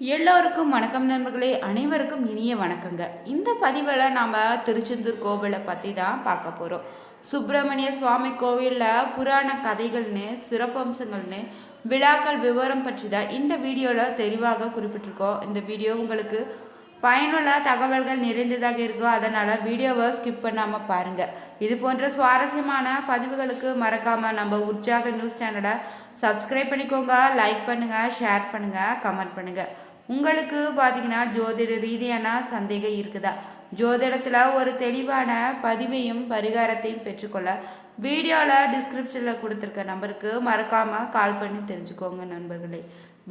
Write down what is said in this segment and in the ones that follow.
எல்லோருக்கும் வணக்கம் நண்பர்களே அனைவருக்கும் இனிய வணக்கங்க. இந்த பதிவில் நாம் திருச்செந்தூர் கோவிலை பற்றி தான் பார்க்க போகிறோம் சுப்பிரமணிய சுவாமி கோவிலில் புராண கதைகள்னு சிறப்பம்சங்கள்னு விழாக்கள் விவரம் பற்றி தான் இந்த வீடியோவில் தெளிவாக குறிப்பிட்டிருக்கோம். இந்த வீடியோ உங்களுக்கு பயனுள்ள தகவல்கள் நிறைந்ததாக இருக்கும் அதனால் வீடியோவை ஸ்கிப் பண்ணாமல் பாருங்கள் இது போன்ற சுவாரஸ்யமான பதிவுகளுக்கு மறக்காமல் நம்ம உற்சாக நியூஸ் சேனலை சப்ஸ்கிரைப் பண்ணிக்கோங்க லைக் பண்ணுங்கள் ஷேர் பண்ணுங்கள் கமெண்ட் பண்ணுங்கள் உங்களுக்கு பார்த்தீங்கன்னா ஜோதிட ரீதியான சந்தேகம் இருக்குதா? ஜோதிடத்தில் ஒரு தெளிவான பதிவையும் பரிகாரத்தையும் பெற்றுக்கொள்ள வீடியோவில் டிஸ்கிரிப்ஷனில் கொடுத்துருக்க நம்பருக்கு மறக்காமல் கால் பண்ணி தெரிஞ்சுக்கோங்க நண்பர்களே.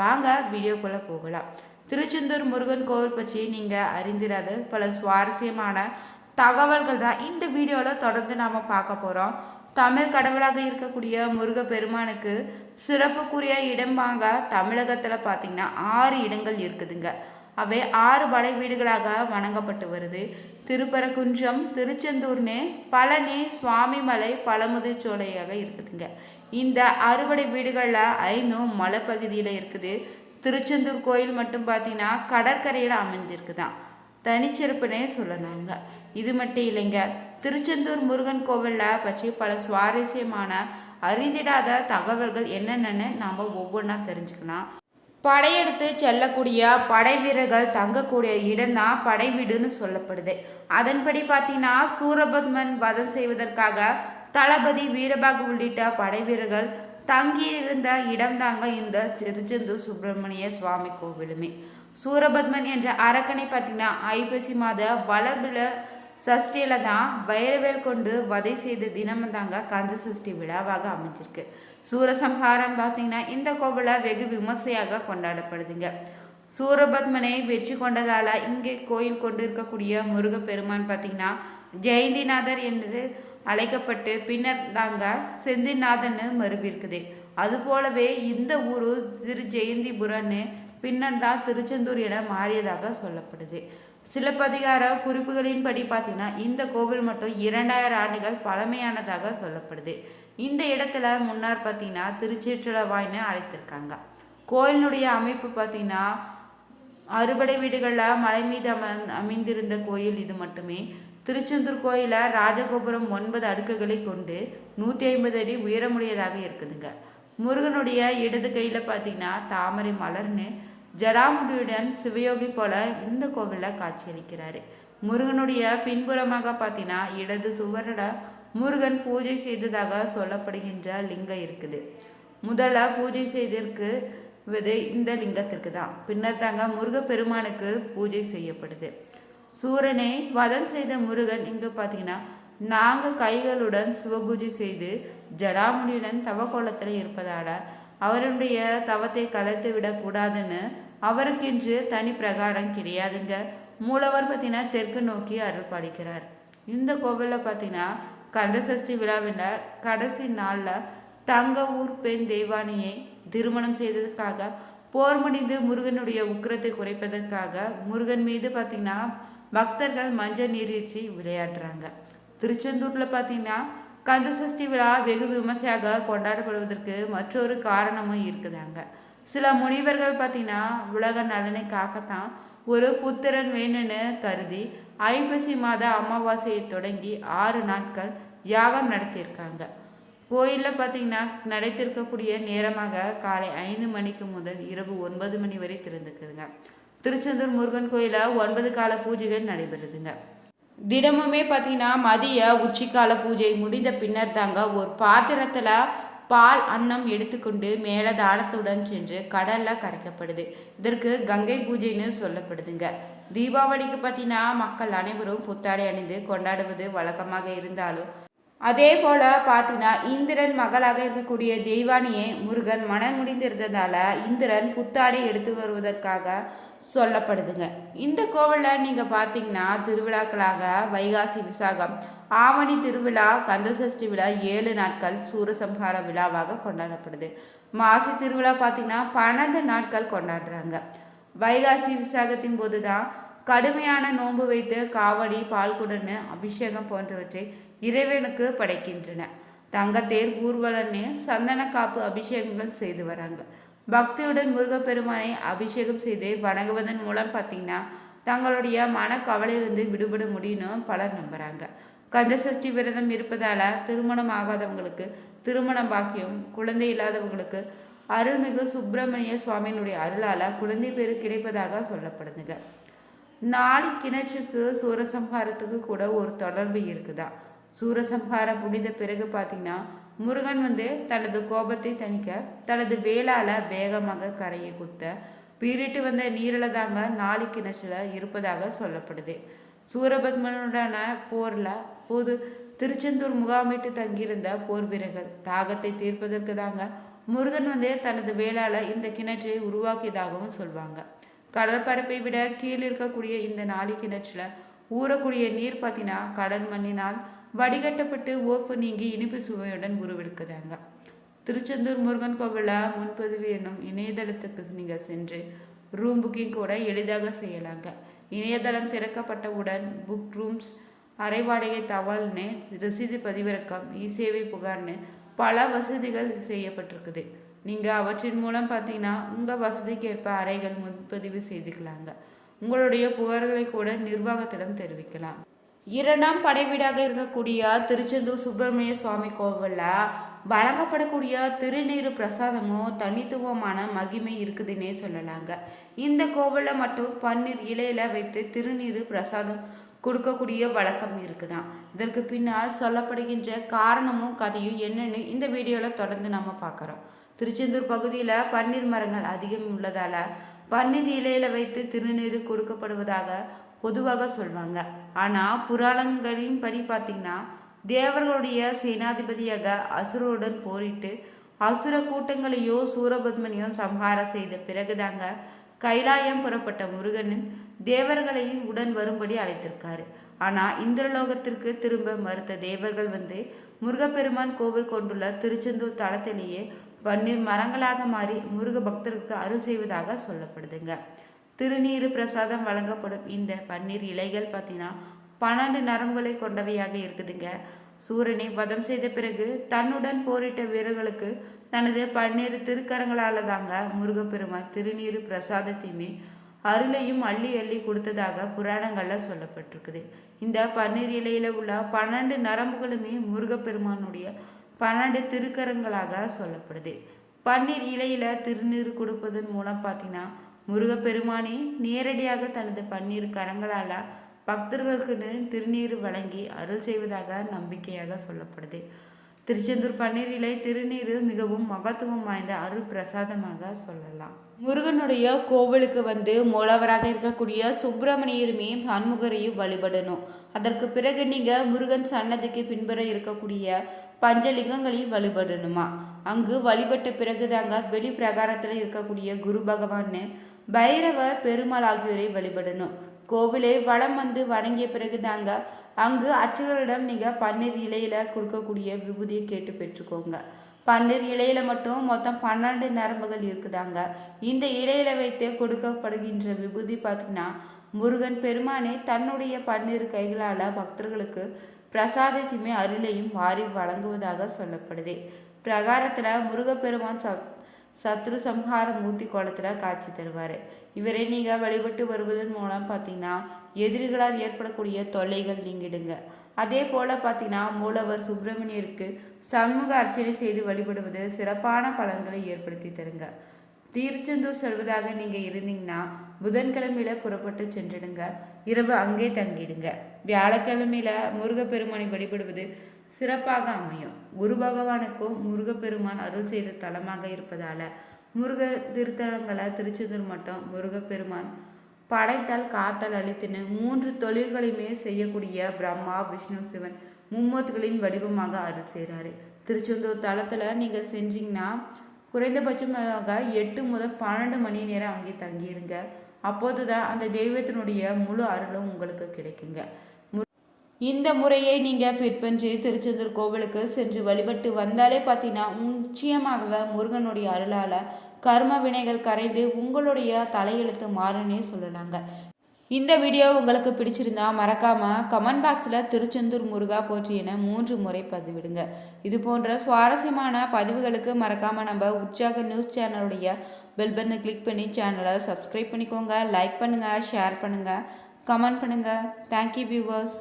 வாங்க வீடியோக்குள்ளே போகலாம். திருச்செந்தூர் முருகன் கோவில் பற்றி நீங்கள் அறிந்திராத. பல சுவாரஸ்யமான தகவல்கள் தான் இந்த வீடியோவில் தொடர்ந்து நாம் பார்க்க போகிறோம் தமிழ் கடவுளாக இருக்கக்கூடிய முருக பெருமானுக்கு சிறப்புக்குரிய இடம் வாங்க தமிழகத்தில் பார்த்திங்கன்னா ஆறு இடங்கள் இருக்குதுங்க. அவை ஆறு படை வீடுகளாக வணங்கப்பட்டு வருது. திருப்பரங்குன்றம் திருச்செந்தூர்னு பழனி சுவாமிமலை பழமுதிர்ச்சோலையாக இருக்குதுங்க. இந்த அறுபடை வீடுகளில் ஐந்தும் மலைப்பகுதியில் இருக்குது. திருச்செந்தூர் கோயில் மட்டும் பார்த்தீங்கன்னா கடற்கரையில் அமைஞ்சிருக்குதான். தனிச்சிறப்புனே சொல்லலாங்க. இது மட்டும் இல்லைங்க. திருச்செந்தூர் முருகன் கோவிலில் பற்றி பல சுவாரஸ்யமான அறிந்திடாத தகவல்கள் என்னென்னு நாம் ஒவ்வொன்றா தெரிஞ்சுக்கலாம். படையெடுத்து செல்லக்கூடிய படை வீரர்கள் தங்கக்கூடிய இடம்தான் படை வீடுன்னு சொல்லப்படுது. அதன்படி பார்த்தீங்கன்னா சூரபத்மன் வதம் செய்வதற்காக தளபதி வீரபாகு உள்ளிட்ட படை வீரர்கள் தங்கியிருந்த இடம்தாங்க இந்த திருச்செந்தூர் சுப்பிரமணிய சுவாமி கோவிலுமே. சூரபத்மன் என்ற அரக்கனை பார்த்தீங்கன்னா ஐப்பசி மாத வளர்பில சஷ்டியில தான் வைரவேல் கொண்டு வதை செய்த தினமும் தாங்க கந்த சஷ்டி விழாவாக அமைஞ்சிருக்கு. சூரசம்ஹாரம் பார்த்தீங்கன்னா இந்த கோவிலை வெகு விமர்சையாக கொண்டாடப்படுதுங்க. சூரபத்மனை வெற்றி கொண்டதால இங்கே கோயில் கொண்டு இருக்கக்கூடிய முருகப்பெருமான் பார்த்தீங்கன்னா ஜெயந்திநாதர் என்று அழைக்கப்பட்டு பின்னர் தாங்க செந்திநாதன்னு மறுபிருக்குது அது போலவே இந்த ஊரு திரு ஜெயந்திபுரன்னு பின்னர் தான் திருச்செந்தூர் என மாறியதாக சொல்லப்படுது. சிலப்பதிகார குறிப்புகளின்படி பார்த்தீங்கன்னா இந்த கோவில் மட்டும் இரண்டாயிரம் ஆண்டுகள் பழமையானதாக சொல்லப்படுது. இந்த இடத்துல முன்னார் பார்த்தீங்கன்னா திருச்சிற்றலவாய்னு அழைத்திருக்காங்க. கோயிலினுடைய அமைப்பு பார்த்தீங்கன்னா அறுபடை வீடுகளில் மலை மீது அம அமைந்திருந்த கோயில் இது மட்டுமே. திருச்செந்தூர் கோயிலில் ராஜகோபுரம் ஒன்பது அடுக்குகளை கொண்டு நூற்றி ஐம்பது அடி உயரமுடையதாக இருக்குதுங்க. முருகனுடைய இடது கையில் பார்த்தீங்கன்னா தாமரை மலர்னு ஜடாமுடியுடன் சிவயோகி போல இந்த கோவிலில் காட்சியளிக்கிறாரு. முருகனுடைய பின்புறமாக பார்த்தீங்கன்னா இடது சுவரில் முருகன் பூஜை செய்ததாக சொல்லப்படுகின்ற லிங்கம் இருக்குது. முதல்ல பூஜை செய்திருக்கு இது இந்த லிங்கத்திற்கு தான் பின்னர் தாங்க முருகப்பெருமானுக்கு பூஜை செய்யப்படுது. சூரனை வதம் செய்த முருகன் இங்கே பார்த்தீங்கன்னா நாங்கள் கைகளுடன் சிவபூஜை செய்து ஜடாமுடியுடன் தவக்கோலத்தில் இருப்பதால் அவருடைய தவத்தை கலைத்து விடக்கூடாதுன்னு அவருக்கென்று தனி பிரகாரம் கிடையாதுங்க. மூலவர் பார்த்தீங்கன்னா தெற்கு நோக்கி அருள் பாடிக்கிறார் இந்த கோவிலில் பார்த்தீங்கன்னா கந்தசஷ்டி விழாவில் கடைசி நாளில் தங்க ஊர் பெண் தெய்வானியை திருமணம் செய்ததற்காக போர் முடிந்து முருகனுடைய உக்கிரத்தை குறைப்பதற்காக முருகன் மீது பார்த்தீங்கன்னா பக்தர்கள் மஞ்சள் நீர்வீழ்ச்சி விளையாடுறாங்க திருச்செந்தூரில் பார்த்தீங்கன்னா கந்தசஷ்டி விழா வெகு விமர்சையாக கொண்டாடப்படுவதற்கு மற்றொரு காரணமும் இருக்குதாங்க. சில முனிவர்கள் பார்த்தீங்கன்னா உலக நலனை காக்கத்தான் ஒரு புத்திரன் வேணும்னு கருதி ஐப்பசி மாத அமாவாசையை தொடங்கி ஆறு நாட்கள் யாகம் நடத்தியிருக்காங்க. கோயிலில் பார்த்தீங்கன்னா நடைத்திருக்கக்கூடிய நேரமாக காலை ஐந்து மணிக்கு முதல் இரவு ஒன்பது மணி வரை திறந்துக்குதுங்க திருச்செந்தூர் முருகன் கோயிலில் ஒன்பது கால பூஜைகள் நடைபெறுதுங்க. தினமுமே பார்த்தீங்கன்னா மதிய உச்சிக்கால பூஜை முடிந்த பின்னர் தாங்க ஒரு பாத்திரத்தில் பால் அன்னம் எடுத்துக்கொண்டு மேல தாளத்துடன் சென்று கடலில் கரைக்கப்படுது. இதற்கு கங்கை பூஜைன்னு சொல்லப்படுதுங்க. தீபாவளிக்கு பார்த்தீங்கன்னா மக்கள் அனைவரும் புத்தாடை அணிந்து கொண்டாடுவது வழக்கமாக இருந்தாலும் அதே போல பார்த்தீங்கன்னா இந்திரன் மகளாக இருக்கக்கூடிய தெய்வானியை முருகன் மனம் முடிந்திருந்ததால இந்திரன் புத்தாடை எடுத்து வருவதற்காக சொல்லப்படுதுங்க. இந்த கோவிலில் நீங்கள் பார்த்தீங்கன்னா திருவிழாக்களாக வைகாசி விசாகம் ஆவணி திருவிழா கந்தசஷ்டி விழா ஏழு நாட்கள் சூரசம்ஹார விழாவாக கொண்டாடப்படுது. மாசி திருவிழா பார்த்திங்கன்னா பன்னெண்டு நாட்கள் கொண்டாடுறாங்க. வைகாசி விசாகத்தின் போது தான் கடுமையான நோன்பு வைத்து காவடி பால்குடன்னு அபிஷேகம் போன்றவற்றை இறைவனுக்கு படைக்கின்றன. தங்கத்தேர் ஊர்வலன்னு சந்தன காப்பு அபிஷேகங்கள் செய்து வராங்க. பக்தியுடன் முருகப்பெருமானை அபிஷேகம் செய்து வணங்குவதன் மூலம் பார்த்தீங்கன்னா தங்களுடைய மனக்கவலையிலிருந்து விடுபட முடியும்னு பலர் நம்புகிறாங்க கந்தசஷ்டி விரதம் இருப்பதால் திருமணம் ஆகாதவங்களுக்கு திருமண பாக்கியம் குழந்தை இல்லாதவங்களுக்கு அருள்மிகு சுப்பிரமணிய சுவாமியினுடைய அருளால் குழந்தை பேரு கிடைப்பதாக சொல்லப்படுதுங்க. நாளை கிணற்றுக்கு சூரசம்ஹாரத்துக்கு கூட ஒரு தொடர்பு இருக்குதா? சூரசம்ஹாரம் முடிந்த பிறகு பார்த்தீங்கன்னா முருகன் வந்து தனது கோபத்தை தணிக்க தனது வேளால வேகமாக கரையை குத்த பீரிட்டு வந்த நீரில் தாங்க நாளை கிணற்றுல இருப்பதாக சொல்லப்படுது. சூரபத்மனுடன போர்ல போது திருச்செந்தூர் முகாமிட்டு தங்கியிருந்த போர் வீரர்கள் தாகத்தை தீர்ப்பதற்கு தாங்க முருகன் வந்து தனது வேளால இந்த கிணற்றை உருவாக்கியதாகவும் சொல்வாங்க. கடற்பரப்பை விட கீழ் இருக்கக்கூடிய இந்த நாளி கிணற்றுல ஊறக்கூடிய நீர் பார்த்தீங்கன்னா கடல் மண்ணினால் வடிகட்டப்பட்டு ஓப்பு நீங்கி இனிப்பு சுவையுடன் உருவெடுக்குதாங்க திருச்செந்தூர் முருகன் கோவில முன்பதிவு என்னும் இணையதளத்துக்கு நீங்கள் சென்று ரூம் புக்கிங் கூட எளிதாக செய்யலாங்க. இணையதளம் திறக்கப்பட்டவுடன் புக் ரூம்ஸ் அரை வாடகை ரசீது பதிவிறக்கம் இ சேவை புகார்னு பல வசதிகள் செய்யப்பட்டிருக்குது. நீங்கள் அவற்றின் மூலம் பார்த்தீங்கன்னா உங்கள் வசதிக்கேற்ப அறைகள் முன்பதிவு செய்துக்கலாங்க. உங்களுடைய புகார்களை கூட நிர்வாகத்திடம் தெரிவிக்கலாம். இரண்டாம் படைவீடாக இருக்கக்கூடிய திருச்செந்தூர் சுப்பிரமணிய சுவாமி கோவிலில் வழங்கப்படக்கூடிய திருநீரு பிரசாதமும் தனித்துவமான மகிமை இருக்குதுன்னே சொல்லலாங்க. இந்த கோவிலில் மட்டும் பன்னீர் இலையில வைத்து திருநீரு பிரசாதம் கொடுக்கக்கூடிய வழக்கம் இருக்குதான். இதற்கு பின்னால் சொல்லப்படுகின்ற காரணமும் கதையும் என்னன்னு இந்த வீடியோவில் தொடர்ந்து நம்ம பார்க்குறோம் திருச்செந்தூர் பகுதியில் பன்னீர் மரங்கள் அதிகம் உள்ளதால் பன்னீர் இலையில வைத்து திருநீர் கொடுக்கப்படுவதாக பொதுவாக சொல்வாங்க. ஆனால் புராணங்களின் படி பார்த்தீங்கன்னா தேவர்களுடைய சேனாதிபதியாக அசுரருடன் போரிட்டு அசுர கூட்டங்களையோ சூரபத்மனையும் சம்ஹாரம் செய்த பிறகுதாங்க கைலாயம் புறப்பட்ட முருகனின் தேவர்களையும் உடன் வரும்படி அழைத்திருக்காரு. ஆனால் இந்திரலோகத்திற்கு திரும்ப மறுத்த தேவர்கள் வந்து முருகப்பெருமான் கோவில் கொண்டுள்ள திருச்செந்தூர் தளத்திலேயே பன்னீர் மரங்களாக மாறி முருக பக்தருக்கு அருள் செய்வதாக சொல்லப்படுதுங்க. திருநீறு பிரசாதம் வழங்கப்படும். இந்த பன்னீர் இலைகள் பார்த்தீங்கன்னா பன்னெண்டு நரம்புகளை கொண்டவையாக இருக்குதுங்க. சூரனை வதம் செய்த பிறகு தன்னுடன் போரிட்ட வீரர்களுக்கு தனது பன்னீர் திருக்கரங்களால் தாங்க முருகப்பெருமான் திருநீரு பிரசாதத்தையுமே அருளையும் அள்ளி அள்ளி கொடுத்ததாக புராணங்களில் சொல்லப்பட்டிருக்குது. இந்த பன்னீர் இலையில உள்ள பன்னெண்டு நரம்புகளுமே முருகப்பெருமானுடைய பன்னெண்டு திருக்கரங்களாக சொல்லப்படுது. பன்னீர் இலையில திருநீர் கொடுப்பதன் மூலம் பார்த்தீங்கன்னா முருகப்பெருமானே நேரடியாக தனது பன்னீர் கரங்களால் பக்தர்களுக்குன்னு திருநீர் வழங்கி அருள் செய்வதாக நம்பிக்கையாக சொல்லப்படுது. திருச்செந்தூர் பன்னீர் இலை திருநீர் மிகவும் மகத்துவம் வாய்ந்த அருள் பிரசாதமாக சொல்லலாம். முருகனுடைய கோவிலுக்கு வந்து மூலவராக இருக்கக்கூடிய சுப்பிரமணியருமே பன்முகரையும் வழிபடணும். அதற்கு பிறகு நீங்கள் முருகன் சன்னதிக்கு பின்புற இருக்கக்கூடிய பஞ்சலிங்கங்களையும் வழிபடணுமா? அங்கு வழிபட்ட பிறகு தாங்க வெளி பிரகாரத்தில் இருக்கக்கூடிய குரு பகவான்னு பைரவர் பெருமாள் ஆகியோரை வழிபடணும். கோவிலை வளம் வந்து வணங்கிய பிறகு தாங்க அங்கு அச்சுகளிடம் நீங்கள் பன்னீர் இலையில கொடுக்கக்கூடிய விபூதியை கேட்டு பெற்றுக்கோங்க. பன்னீர் இலையில மட்டும் மொத்தம் பன்னெண்டு நரம்புகள் இருக்குதாங்க. இந்த இலையில வைத்து கொடுக்கப்படுகின்ற விபூதி பார்த்தீங்கன்னா முருகன் பெருமானே தன்னுடைய பன்னீர் கைகளால் பக்தர்களுக்கு பிரசாதத்தையுமே அருளையும் வாரி வழங்குவதாக சொல்லப்படுது. பிரகாரத்தில் முருகப்பெருமான் ச சத்ரு சம்ஹார மூர்த்தி கோலத்தில் காட்சி தருவார். இவரை நீங்கள் வழிபட்டு வருவதன் மூலம் பார்த்தீங்கன்னா எதிரிகளால் ஏற்படக்கூடிய தொல்லைகள் நீங்கிடுங்க. அதே போல் பார்த்தீங்கன்னா மூலவர் சுப்பிரமணியருக்கு சண்முக அர்ச்சனை செய்து வழிபடுவது சிறப்பான பலன்களை ஏற்படுத்தி தருங்க. திருச்செந்தூர் செல்வதாக நீங்கள் இருந்தீங்கன்னா புதன்கிழமையில் புறப்பட்டு சென்றிடுங்க. இரவு அங்கே தங்கிடுங்க. வியாழக்கிழமையில் முருகப்பெருமானை வழிபடுவது சிறப்பாக அமையும். குரு பகவானுக்கும் முருகப்பெருமான் அருள் செய்த தலமாக இருப்பதால முருக திருத்தலங்களை திருச்செந்தூர் மட்டும் முருகப்பெருமான் படைத்தல் காத்தல் அளித்துன்னு மூன்று தொழில்களையுமே செய்யக்கூடிய பிரம்மா விஷ்ணு சிவன் மும்மூர்த்திகளின் வடிவமாக அருள் செய்கிறாரு திருச்செந்தூர் தளத்தில் நீங்கள் செஞ்சீங்கன்னா குறைந்தபட்சமாக எட்டு முதல் பன்னெண்டு மணி நேரம் அங்கே தங்கியிருங்க அப்போது தான் அந்த தெய்வத்தினுடைய முழு அருளும் உங்களுக்கு கிடைக்குங்க. இந்த முறையை நீங்கள் பின்பற்றி திருச்செந்தூர் கோவிலுக்கு சென்று வழிபட்டு வந்தாலே பார்த்தீங்கன்னா நிச்சயமாகவே முருகனுடைய அருளால் கர்ம வினைகள் கரைந்து உங்களுடைய தலையெழுத்து மாறுன்னே சொல்லலாங்க. இந்த வீடியோ உங்களுக்கு பிடிச்சிருந்தா மறக்காமல் கமெண்ட் பாக்ஸில் திருச்செந்தூர் முருகா போற்றி என மூன்று முறை பதிவிடுங்க. இது போன்ற சுவாரஸ்யமான பதிவுகளுக்கு மறக்காமல் நம்ம உற்சாக நியூஸ் சேனலுடைய பெல் பட்டனை கிளிக் பண்ணி சேனலை சப்ஸ்கிரைப் பண்ணிக்கோங்க லைக் பண்ணுங்கள் ஷேர் பண்ணுங்கள் கமெண்ட் பண்ணுங்கள் தேங்க்யூ வியூவர்ஸ்